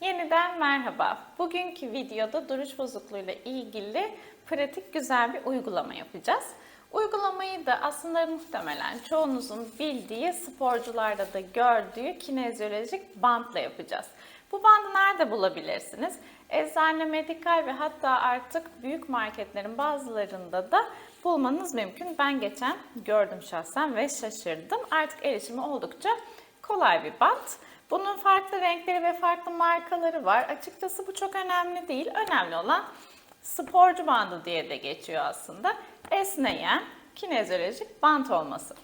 Yeniden merhaba. Bugünkü videoda duruş bozukluğuyla ilgili pratik güzel bir uygulama yapacağız. Uygulamayı da aslında muhtemelen çoğunuzun bildiği, sporcularda da gördüğü kinezyolojik bantla yapacağız. Bu bandı nerede bulabilirsiniz? Eczane, medikal ve hatta artık büyük marketlerin bazılarında da bulmanız mümkün. Ben geçen gördüm şahsen ve şaşırdım. Artık erişimi oldukça kolay bir bant. Bunun farklı renkleri ve farklı markaları var. Açıkçası bu çok önemli değil. Önemli olan sporcu bandı diye de geçiyor aslında. Esneyen kinezyolojik bant olması.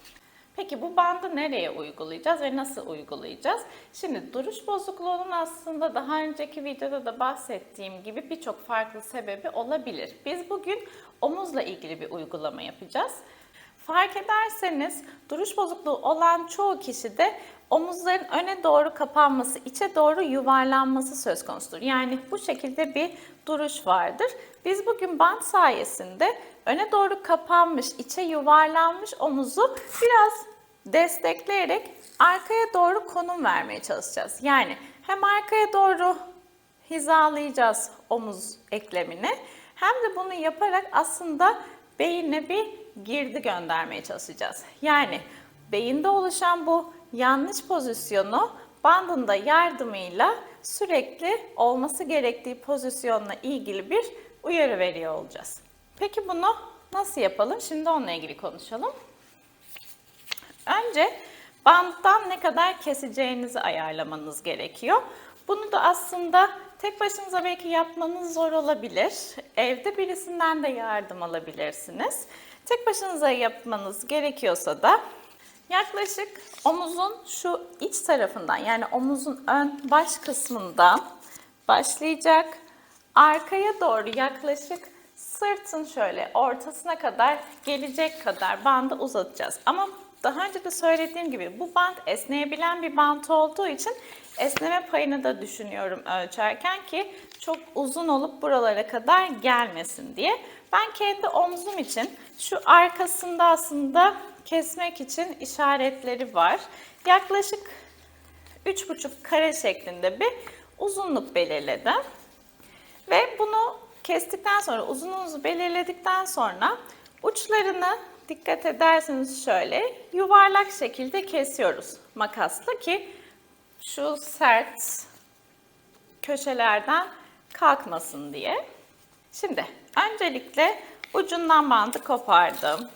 Peki bu bandı nereye uygulayacağız ve nasıl uygulayacağız? Şimdi duruş bozukluğunun aslında daha önceki videoda da bahsettiğim gibi birçok farklı sebebi olabilir. Biz bugün omuzla ilgili bir uygulama yapacağız. Fark ederseniz duruş bozukluğu olan çoğu kişide omuzların öne doğru kapanması, içe doğru yuvarlanması söz konusudur. Yani bu şekilde bir duruş vardır. Biz bugün bant sayesinde öne doğru kapanmış, içe yuvarlanmış omuzu biraz destekleyerek arkaya doğru konum vermeye çalışacağız. Yani hem arkaya doğru hizalayacağız omuz eklemini hem de bunu yaparak aslında beyine bir girdi göndermeye çalışacağız. Yani beyinde oluşan bu yanlış pozisyonu bandın da yardımıyla sürekli olması gerektiği pozisyonla ilgili bir uyarı veriyor olacağız. Peki bunu nasıl yapalım? Şimdi onunla ilgili konuşalım. Önce banttan ne kadar keseceğinizi ayarlamanız gerekiyor. Bunu da aslında tek başınıza belki yapmanız zor olabilir. Evde birisinden de yardım alabilirsiniz. Tek başınıza yapmanız gerekiyorsa da yaklaşık omuzun şu iç tarafından yani omuzun ön baş kısmından başlayacak. Arkaya doğru yaklaşık sırtın şöyle ortasına kadar gelecek kadar bandı uzatacağız. Ama daha önce de söylediğim gibi bu bant esneyebilen bir bant olduğu için esneme payını da düşünüyorum ölçerken ki çok uzun olup buralara kadar gelmesin diye. Ben kendi omzum için şu arkasında aslında kesmek için işaretleri var. Yaklaşık 3,5 kare şeklinde bir uzunluk belirledim. Ve bunu kestikten sonra uzunluğunuzu belirledikten sonra uçlarını dikkat ederseniz şöyle yuvarlak şekilde kesiyoruz makasla ki şu sert köşelerden kalkmasın diye. Şimdi öncelikle ucundan bandı kopardım.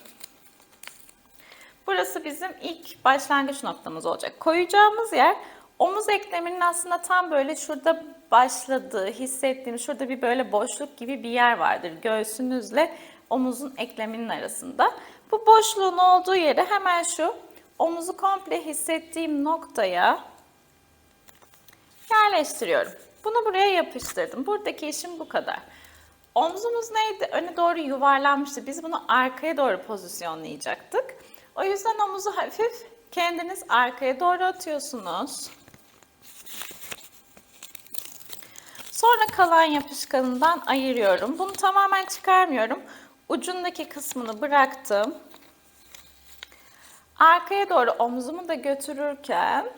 Burası bizim ilk başlangıç noktamız olacak. Koyacağımız yer omuz ekleminin aslında tam böyle şurada başladığı, hissettiğim şurada bir böyle boşluk gibi bir yer vardır. Göğsünüzle omuzun ekleminin arasında. Bu boşluğun olduğu yere hemen şu omuzu komple hissettiğim noktaya yerleştiriyorum. Bunu buraya yapıştırdım. Buradaki işim bu kadar. Omzumuz neydi? Öne doğru yuvarlanmıştı. Biz bunu arkaya doğru pozisyonlayacaktık. O yüzden omuzu hafif kendiniz arkaya doğru atıyorsunuz. Sonra kalan yapışkanından ayırıyorum. Bunu tamamen çıkarmıyorum. Ucundaki kısmını bıraktım. Arkaya doğru omzumu da götürürken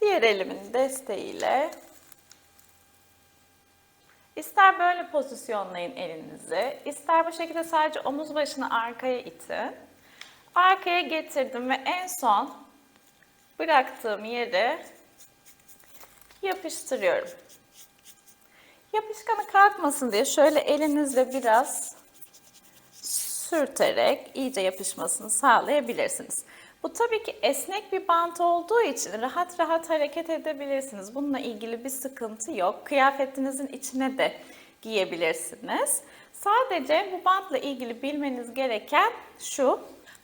diğer elimin desteğiyle ister böyle pozisyonlayın elinizi, ister bu şekilde sadece omuz başını arkaya itin. Arkaya getirdim ve en son bıraktığım yere yapıştırıyorum. Yapışkanı kalkmasın diye şöyle elinizle biraz sürterek iyice yapışmasını sağlayabilirsiniz. Bu tabii ki esnek bir bant olduğu için rahat rahat hareket edebilirsiniz. Bununla ilgili bir sıkıntı yok. Kıyafetinizin içine de giyebilirsiniz. Sadece bu bantla ilgili bilmeniz gereken şu.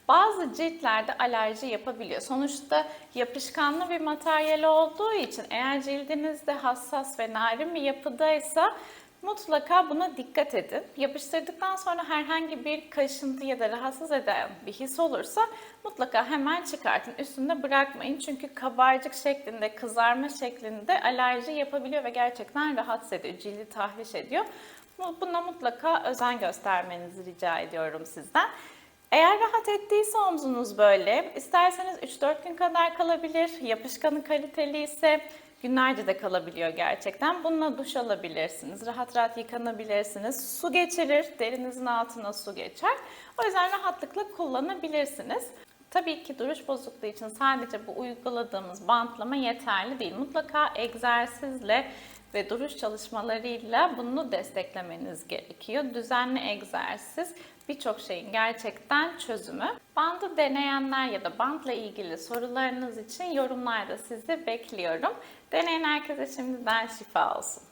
Bazı ciltlerde alerji yapabiliyor. Sonuçta yapışkanlı bir materyal olduğu için eğer cildinizde hassas ve narin bir yapıdaysa mutlaka buna dikkat edin. Yapıştırdıktan sonra herhangi bir kaşıntı ya da rahatsız eden bir his olursa mutlaka hemen çıkartın. Üstünde bırakmayın çünkü kabarcık şeklinde, kızarma şeklinde alerji yapabiliyor ve gerçekten rahatsız ediyor, cildi tahriş ediyor. Buna mutlaka özen göstermenizi rica ediyorum sizden. Eğer rahat ettiyse omzunuz böyle, isterseniz 3-4 gün kadar kalabilir. Yapışkanı kaliteli ise günlerce de kalabiliyor gerçekten. Bununla duş alabilirsiniz, rahat rahat yıkanabilirsiniz. Su geçirir, derinizin altına su geçer. O yüzden rahatlıkla kullanabilirsiniz. Tabii ki duruş bozukluğu için sadece bu uyguladığımız bantlama yeterli değil. Mutlaka egzersizle ve duruş çalışmalarıyla bunu desteklemeniz gerekiyor. Düzenli egzersiz birçok şeyin gerçekten çözümü. Bandı deneyenler ya da bantla ilgili sorularınız için yorumlarda sizi bekliyorum. Deneyen herkese şimdiden şifa olsun.